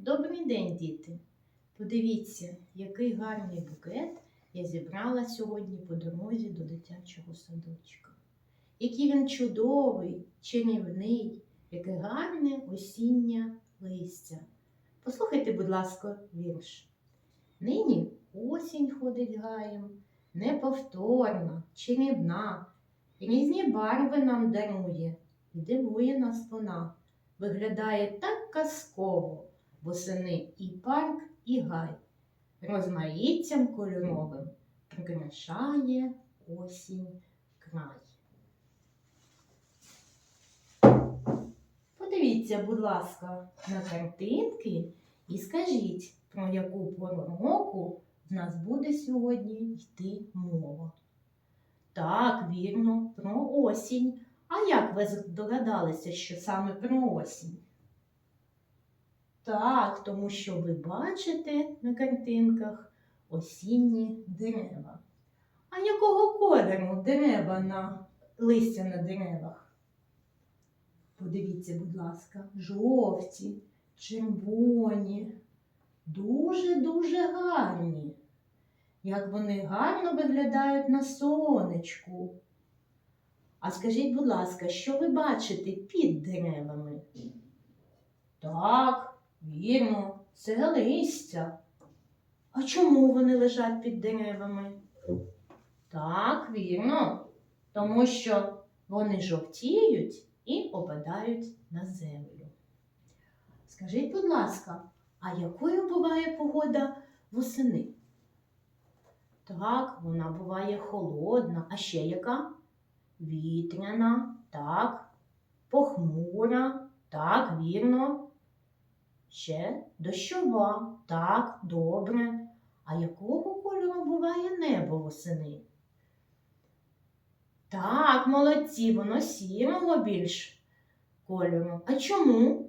Добрий день, діти! Подивіться, який гарний букет я зібрала сьогодні по дорозі до дитячого садочка. Який він чудовий, чарівний, яке гарне осіннє листя. Послухайте, будь ласка, вірш. Нині осінь ходить гаєм, неповторна, чарівна, різні барви нам дарує і дивує нас вона. Виглядає так казково, восени і парк, і гай. Розмаїттям кольоровим прикрашає осінь край. Подивіться, будь ласка, на картинки і скажіть, про яку пору року в нас буде сьогодні йти мова. Так, вірно, про осінь. А як ви здогадалися, що саме про осінь? Так, тому що ви бачите на картинках осінні дерева. А якого кольору дерева на листя на деревах? Подивіться, будь ласка, жовті, червоні, дуже-дуже гарні. Як вони гарно виглядають на сонечку. А скажіть, будь ласка, що ви бачите під деревами? Так, вірно, це листя. А чому вони лежать під деревами? Так, вірно, тому що вони жовтіють і опадають на землю. Скажіть, будь ласка, а якою буває погода восени? Так, вона буває холодна, а ще яка? Вітряна, так, похмура, так, вірно. Ще дощова, так, добре. А якого кольору буває небо восени? Так, молодці, воно сірого більш кольору. А чому?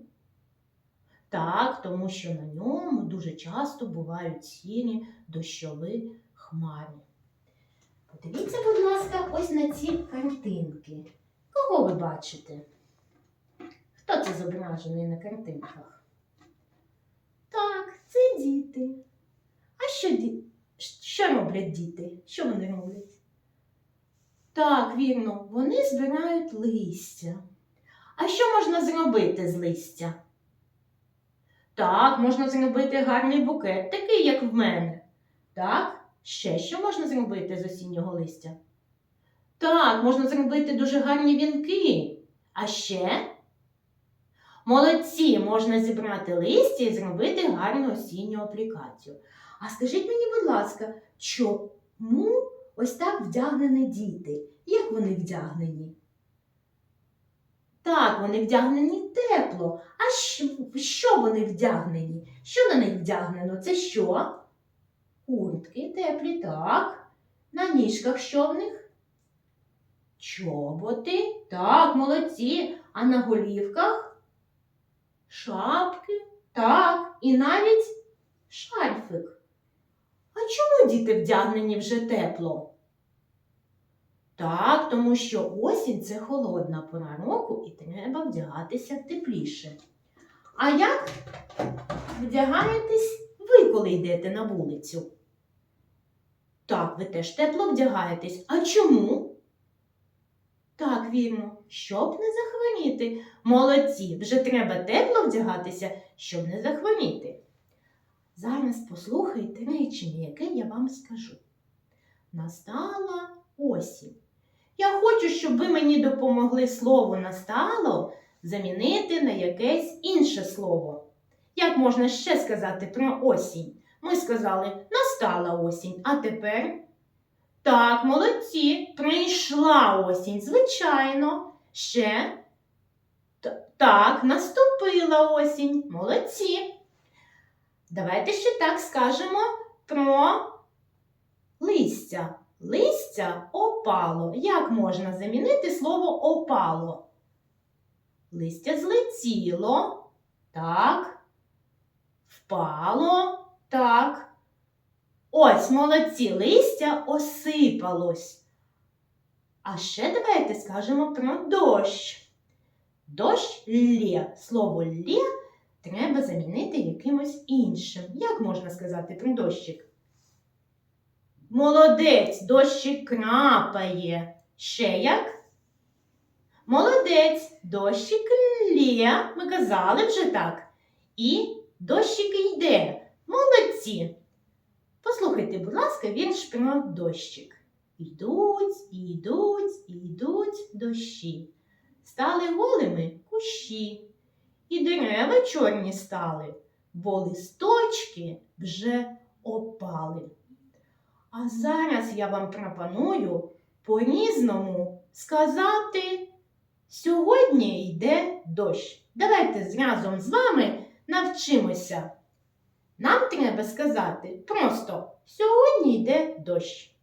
Так, тому що на ньому дуже часто бувають сірі дощові хмари. Подивіться, будь ласка, ось на ці картинки. Кого ви бачите? Хто це зображений на картинках? Це діти. А що, ді... що роблять діти? Що вони роблять? Так, вірно, вони збирають листя. А що можна зробити з листя? Так, можна зробити гарний букет, такий, як в мене. Так, ще що можна зробити з осіннього листя? Так, можна зробити дуже гарні вінки. А ще молодці, можна зібрати листя і зробити гарну осінню аплікацію. А скажіть мені, будь ласка, чому ось так вдягнені діти? Як вони вдягнені? Так, вони вдягнені тепло. А що, вони вдягнені? Що на них вдягнено? Це що? Куртки теплі, так. На ніжках що в них? Чоботи, так, молодці. А на голівках? Шапки, так, і навіть шарфик. А чому діти вдягнені вже тепло? Так, тому що осінь це холодна пора року і треба вдягатися тепліше. А як вдягаєтесь ви, коли йдете на вулицю? Так, ви теж тепло вдягаєтесь. А чому? Так, вірно, щоб не захворіти. Молодці, вже треба тепло вдягатися, щоб не захворіти. Зараз послухайте речення, яке я вам скажу. Настала осінь. Я хочу, щоб ви мені допомогли слово настало замінити на якесь інше слово. Як можна ще сказати про осінь? Ми сказали, настала осінь, а тепер. Так, молодці, прийшла осінь, звичайно. Ще. Так, наступила осінь. Молодці. Давайте ще так скажемо про листя. Листя опало. Як можна замінити слово опало? Листя злетіло. Так. Впало. Так. Ось молодці листя осипалось. А ще давайте скажемо про дощ. Дощ лє. Слово лє треба замінити якимось іншим. Як можна сказати про дощик? Молодець, дощик крапає. Ще як? Молодець, дощик лє. Ми казали вже так. І дощик йде. Молодці. Послухайте, будь ласка, вірш про дощик. Йдуть, йдуть, йдуть дощі. Стали голими кущі, і дерева чорні стали, бо листочки вже опали. А зараз я вам пропоную по-різному сказати сьогодні йде дощ. Давайте разом з вами навчимося. Нам треба сказати просто сьогодні йде дощ.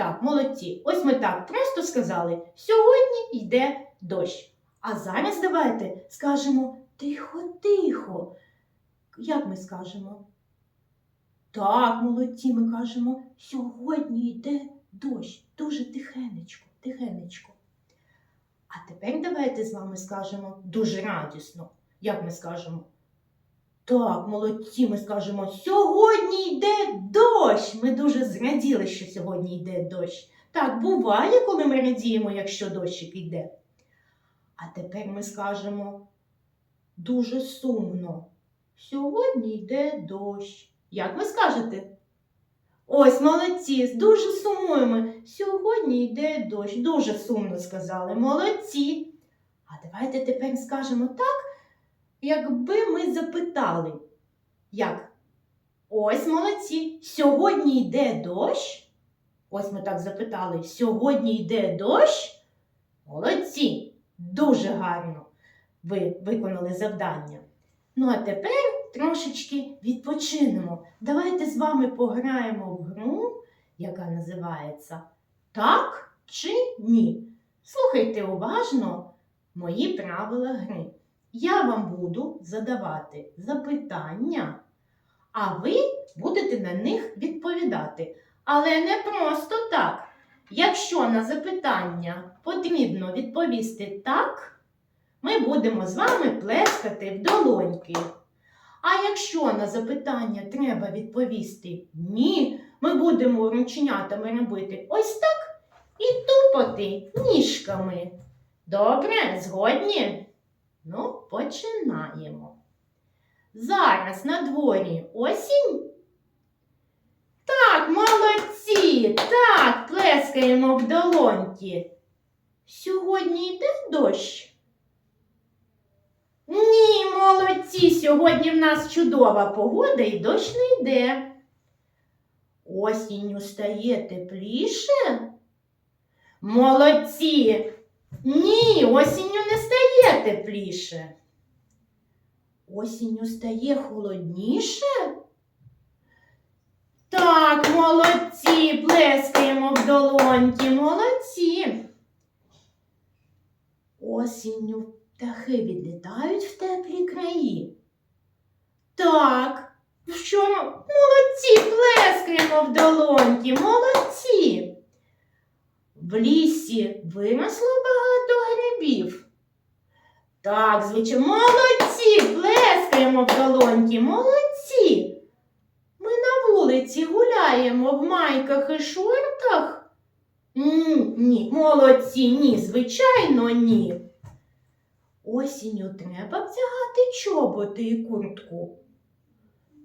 Так, молодці. Ось ми так просто сказали: сьогодні йде дощ. А зараз давайте скажемо тихо-тихо. Як ми скажемо? Так, молодці, ми кажемо, сьогодні йде дощ. Дуже тихенечко, тихенечко. А тепер давайте з вами скажемо дуже радісно. Як ми скажемо? Так, молодці, ми скажемо, сьогодні йде дощ. Ми дуже зраділи, що сьогодні йде дощ. Так, буває, коли ми радіємо, якщо дощик йде. А тепер ми скажемо дуже сумно. Сьогодні йде дощ. Як ви скажете? Ось молодці, дуже сумуємо. Сьогодні йде дощ. Дуже сумно сказали. Молодці. А давайте тепер скажемо так, якби ми запитали. Як? Ось молодці. Сьогодні йде дощ. Ось ми так запитали. Сьогодні йде дощ. Молодці. Дуже гарно ви виконали завдання. Ну а тепер трошечки відпочинемо. Давайте з вами пограємо в гру, яка називається Так чи ні. Слухайте уважно мої правила гри. Я вам буду задавати запитання, а ви будете на них відповідати. Але не просто так. Якщо на запитання потрібно відповісти так, ми будемо з вами плескати в долоньки. А якщо на запитання треба відповісти ні, ми будемо рученятами робити ось так і тупати ніжками. Добре, згодні? Ну, починаємо. Зараз на дворі осінь. Так, молодці, так, плескаємо в долоньки. Сьогодні йде дощ. Ні, молодці, сьогодні в нас чудова погода і дощ не йде. Осінню стає тепліше. Молодці. Ні, осінню не стає тепліше. Осінню стає холодніше. Так, молодці, плескаємо в долоньки, молодці. Осінню птахи відлітають в теплі краї. Так, що молодці, плескаємо в долоньки, молодці. В лісі виросло багато грибів. Так, звичайно, молодці, плескаємо в долоньки, молодці. Ми на вулиці гуляємо в майках і шортах. Ні, молодці, ні, звичайно, ні. Осінню треба вдягати чоботи і куртку.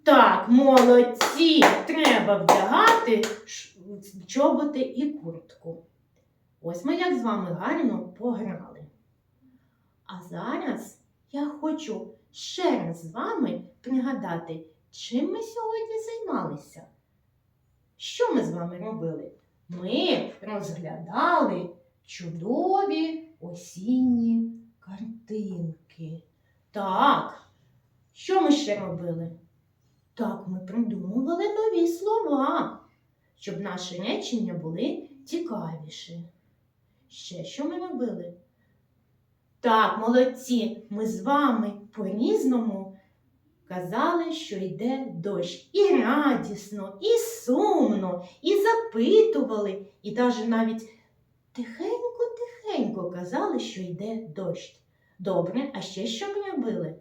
Так, молодці, треба вдягати чоботи і куртку. Ось ми як з вами гарно пограли. Зараз я хочу ще раз з вами пригадати, чим ми сьогодні займалися. Що ми з вами робили? Ми розглядали чудові осінні картинки. Так, що ми ще робили? Так, ми придумували нові слова, щоб наші речення були цікавіші. Ще що ми робили? Так, молодці, ми з вами по-різному казали, що йде дощ. І радісно, і сумно, і запитували, і навіть навіть тихенько-тихенько казали, що йде дощ. Добре, а ще що ми робили?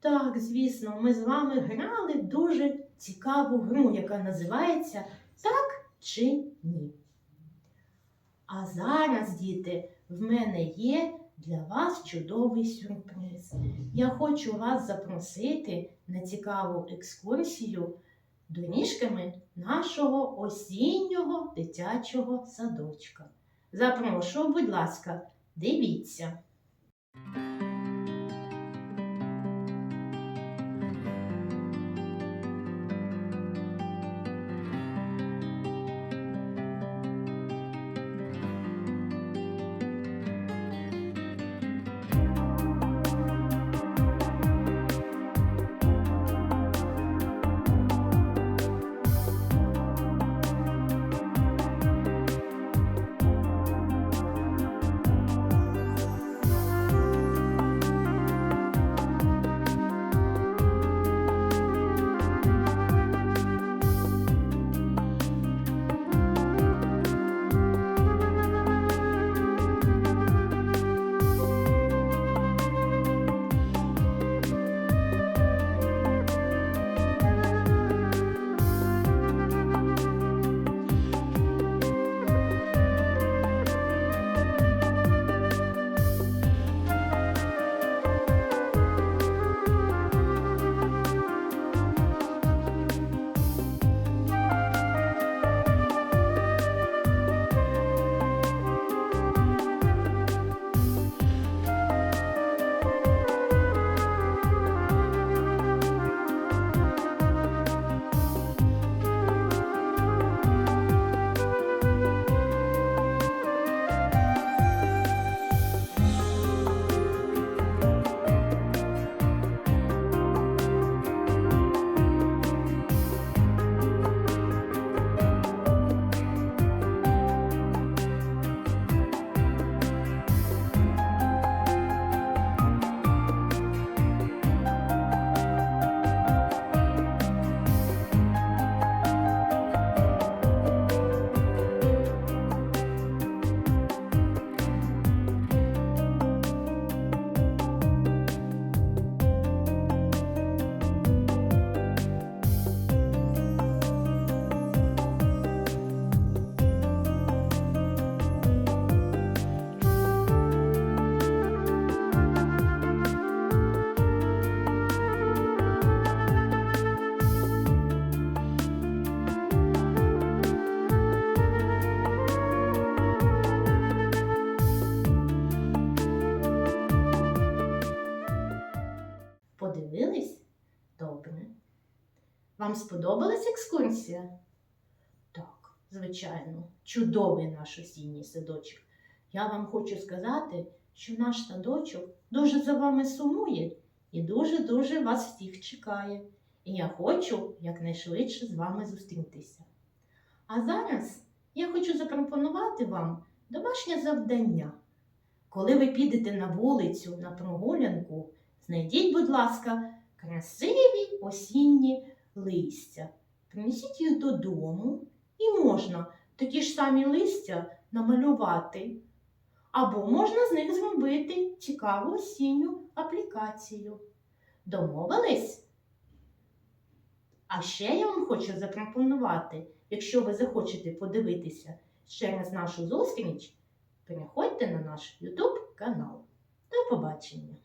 Так, звісно, ми з вами грали дуже цікаву гру, яка називається Так чи ні. А зараз, діти, в мене є для вас чудовий сюрприз. Я хочу вас запросити на цікаву екскурсію доніжками нашого осіннього дитячого садочка. Запрошую, будь ласка, дивіться. Вам сподобалась екскурсія? Так, звичайно, чудовий наш осінній садочок. Я вам хочу сказати, що наш садочок дуже за вами сумує і дуже-дуже вас всіх чекає. І я хочу якнайшвидше з вами зустрітися. А зараз я хочу запропонувати вам домашнє завдання. Коли ви підете на вулицю на прогулянку, Знайдіть, будь ласка, красиві осінні листя. Принесіть їх додому і можна такі ж самі листя намалювати. Або можна з них зробити цікаву осінню аплікацію. Домовились? А ще я вам хочу запропонувати, якщо ви захочете подивитися ще раз нашу зустріч, переходьте на наш YouTube канал. До побачення!